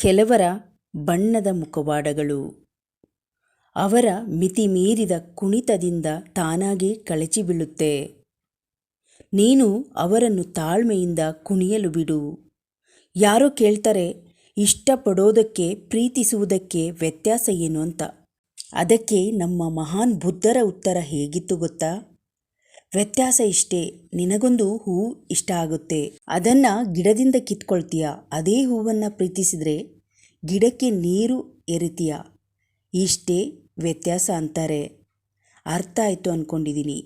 ಕೆಲವರ ಬಣ್ಣದ ಮುಖವಾಡಗಳು. ಅವರ ಮಿತಿಮೀರಿದ ಕುಣಿತದಿಂದ ತಾನಾಗೇ ಕಳಚಿ ಬೀಳುತ್ತೆ. ನೀನು ಅವರನ್ನು ತಾಳ್ಮೆಯಿಂದ ಕುಣಿಯಲು ಬಿಡು. ಯಾರೋ ಕೇಳ್ತಾರೆ, ಇಷ್ಟಪಡೋದಕ್ಕೆ, ಪ್ರೀತಿಸುವುದಕ್ಕೆ ವ್ಯತ್ಯಾಸ ಏನು ಅಂತ. ಅದಕ್ಕೆ ನಮ್ಮ ಮಹಾನ್ ಬುದ್ಧರ ಉತ್ತರ ಹೇಗಿತ್ತು ಗೊತ್ತಾ? ವ್ಯತ್ಯಾಸ ಇಷ್ಟೇ. ನಿನಗೊಂದು ಹೂ ಇಷ್ಟ ಆಗುತ್ತೆ. ಅದನ್ನು ಗಿಡದಿಂದ ಕಿತ್ಕೊಳ್ತೀಯ? ಅದೇ ಹೂವನ್ನು ಪ್ರೀತಿಸಿದರೆ ಗಿಡಕ್ಕೆ ನೀರು ಎರಿತೀಯ ಇಷ್ಟೇ ವ್ಯತ್ಯಾಸ ಅಂತಾರೆ. ಅರ್ಥ ಆಯಿತು ಅಂದ್ಕೊಂಡಿದ್ದೀನಿ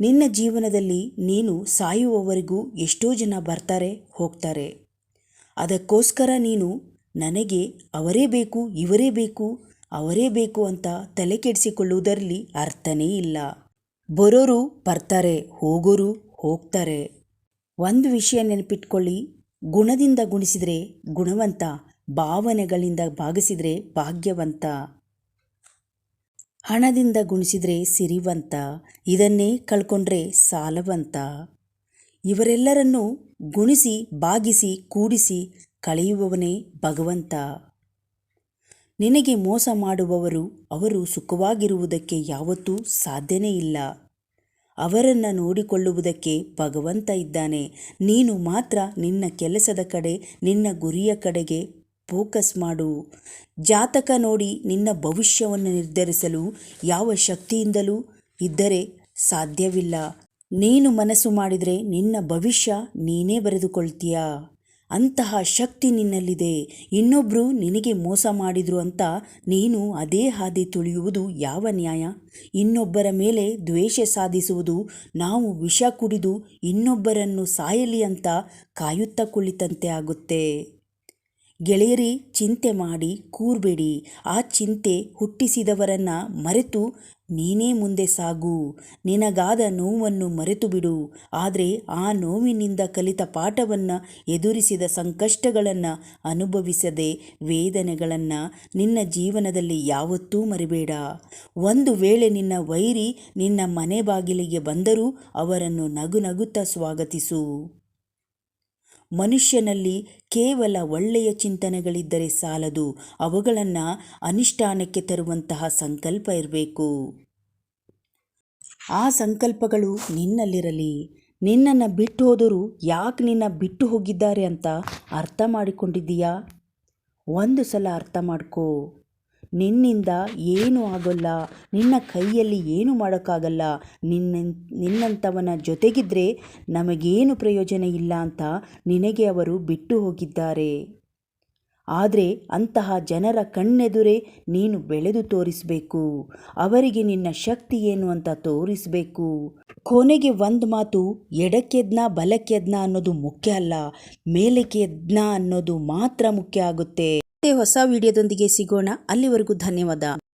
ನಿನ್ನ ಜೀವನದಲ್ಲಿ ನೀನು ಸಾಯುವವರೆಗೂ ಎಷ್ಟೋ ಜನ ಬರ್ತಾರೆ, ಹೋಗ್ತಾರೆ. ಅದಕ್ಕೋಸ್ಕರ ನೀನು ನನಗೆ ಅವರೇ ಬೇಕು, ಇವರೇ ಬೇಕು, ಅವರೇ ಬೇಕು ಅಂತ ತಲೆ ಕೆಡಿಸಿಕೊಳ್ಳುವುದರಲ್ಲಿ ಅರ್ಥನೇ ಇಲ್ಲ. ಬರೋರು ಬರ್ತಾರೆ, ಹೋಗೋರು ಹೋಗ್ತಾರೆ. ಒಂದು ವಿಷಯ ನೆನಪಿಟ್ಕೊಳ್ಳಿ, ಗುಣದಿಂದ ಗುಣಿಸಿದರೆ ಗುಣವಂತ, ಭಾವನೆಗಳಿಂದ ಭಾಗಿಸಿದರೆ ಭಾಗ್ಯವಂತ. ಹಣದಿಂದ ಗುಣಿಸಿದರೆ ಸಿರಿವಂತ, ಇದನ್ನೇ ಕಳ್ಕೊಂಡ್ರೆ ಸಾಲವಂತ. ಇವರೆಲ್ಲರನ್ನೂ ಗುಣಿಸಿ ಬಾಗಿಸಿ ಕೂಡಿಸಿ ಕಳೆಯುವವನೇ ಭಗವಂತ. ನಿನಗೆ ಮೋಸ ಮಾಡುವವರು ಅವರು ಸುಖವಾಗಿರುವುದಕ್ಕೆ ಯಾವತ್ತೂ ಸಾಧ್ಯನೇ ಇಲ್ಲ. ಅವರನ್ನು ನೋಡಿಕೊಳ್ಳುವುದಕ್ಕೆ ಭಗವಂತ ಇದ್ದಾನೆ. ನೀನು ಮಾತ್ರ ನಿನ್ನ ಕೆಲಸದ ಕಡೆ, ನಿನ್ನ ಗುರಿಯ ಕಡೆಗೆ ಫೋಕಸ್ ಮಾಡು. ಜಾತಕ ನೋಡಿ ನಿನ್ನ ಭವಿಷ್ಯವನ್ನು ನಿರ್ಧರಿಸಲು ಯಾವ ಶಕ್ತಿಯಿಂದಲೂ ಇದ್ದರೆ ಸಾಧ್ಯವಿಲ್ಲ. ನೀನು ಮನಸ್ಸು ಮಾಡಿದರೆ ನಿನ್ನ ಭವಿಷ್ಯ ನೀನೇ ಬರೆದುಕೊಳ್ತೀಯ. ಅಂತಹ ಶಕ್ತಿ ನಿನ್ನಲ್ಲಿದೆ. ಇನ್ನೊಬ್ಬರು ನಿನಗೆ ಮೋಸ ಮಾಡಿದ್ರು ಅಂತ ನೀನು ಅದೇ ಹಾದಿ ತುಳಿಯುವುದು ಯಾವ ನ್ಯಾಯ? ಇನ್ನೊಬ್ಬರ ಮೇಲೆ ದ್ವೇಷ ಸಾಧಿಸುವುದು ನಾವು ವಿಷ ಕುಡಿದು ಇನ್ನೊಬ್ಬರನ್ನು ಸಾಯಲಿ ಅಂತ ಕಾಯುತ್ತಾ ಕುಳಿತಂತೆ ಆಗುತ್ತೆ. ಗೆಳೆಯರಿ, ಚಿಂತೆ ಮಾಡಿ, ಕೂರ್ಬೇಡಿ. ಆ ಚಿಂತೆ ಹುಟ್ಟಿಸಿದವರನ್ನು ಮರೆತು ನೀನೇ ಮುಂದೆ ಸಾಗು. ನಿನಗಾದ ನೋವನ್ನು ಮರೆತು ಬಿಡು ಆದರೆ ಆ ನೋವಿನಿಂದ ಕಲಿತ ಪಾಠವನ್ನು, ಎದುರಿಸಿದ ಸಂಕಷ್ಟಗಳನ್ನು ಅನುಭವಿಸದೆ ವೇದನೆಗಳನ್ನು ನಿನ್ನ ಜೀವನದಲ್ಲಿ ಯಾವತ್ತೂ ಮರಿಬೇಡ. ಒಂದು ವೇಳೆ ನಿನ್ನ ವೈರಿ ನಿನ್ನ ಮನೆ ಬಾಗಿಲಿಗೆ ಬಂದರೂ ಅವರನ್ನು ನಗು ನಗುತ್ತಾ ಸ್ವಾಗತಿಸು. ಮನುಷ್ಯನಲ್ಲಿ ಕೇವಲ ಒಳ್ಳೆಯ ಚಿಂತನೆಗಳಿದ್ದರೆ ಸಾಲದು. ಅವುಗಳನ್ನು ಅನುಷ್ಠಾನಕ್ಕೆ ತರುವಂತಹ ಸಂಕಲ್ಪ ಇರಬೇಕು. ಆ ಸಂಕಲ್ಪಗಳು ನಿನ್ನಲ್ಲಿರಲಿ. ನಿನ್ನನ್ನು ಬಿಟ್ಟು ಹೋದರು ಯಾಕೆ ನಿನ್ನ ಬಿಟ್ಟು ಹೋಗಿದ್ದಾರೆ ಅಂತ ಅರ್ಥ ಮಾಡಿಕೊಂಡಿದ್ದೀಯಾ? ಒಂದು ಸಲ ಅರ್ಥ ಮಾಡ್ಕೋ. ನಿನ್ನಿಂದ ಏನೂ ಆಗೋಲ್ಲ. ನಿನ್ನ ಕೈಯಲ್ಲಿ ಏನು ಮಾಡೋಕ್ಕಾಗಲ್ಲ. ನಿನ್ನ, ನಿನ್ನಂಥವನ ಜೊತೆಗಿದ್ರೆ ನಮಗೇನು ಪ್ರಯೋಜನ ಇಲ್ಲ ಅಂತ ನಿನಗೆ ಅವರು ಬಿಟ್ಟು ಹೋಗಿದ್ದಾರೆ. ಆದರೆ ಅಂತಹ ಜನರ ಕಣ್ಣೆದುರೇ ನೀನು ಬೆಳೆದು ತೋರಿಸಬೇಕು. ಅವರಿಗೆ ನಿನ್ನ ಶಕ್ತಿ ಏನು ಅಂತ ತೋರಿಸಬೇಕು. ಕೊನೆಗೆ ಒಂದು ಮಾತು ಎಡಕ್ಕೆದ್ನ ಬಲಕ್ಕೆದ್ನ ಅನ್ನೋದು ಮುಖ್ಯ ಅಲ್ಲ. ಮೇಲಕ್ಕೆದ್ನ ಅನ್ನೋದು ಮಾತ್ರ ಮುಖ್ಯ ಆಗುತ್ತೆ. ಹೊಸ ವಿಡಿಯೋದೊಂದಿಗೆ ಸಿಗೋಣ. ಅಲ್ಲಿವರೆಗೂ ಧನ್ಯವಾದ.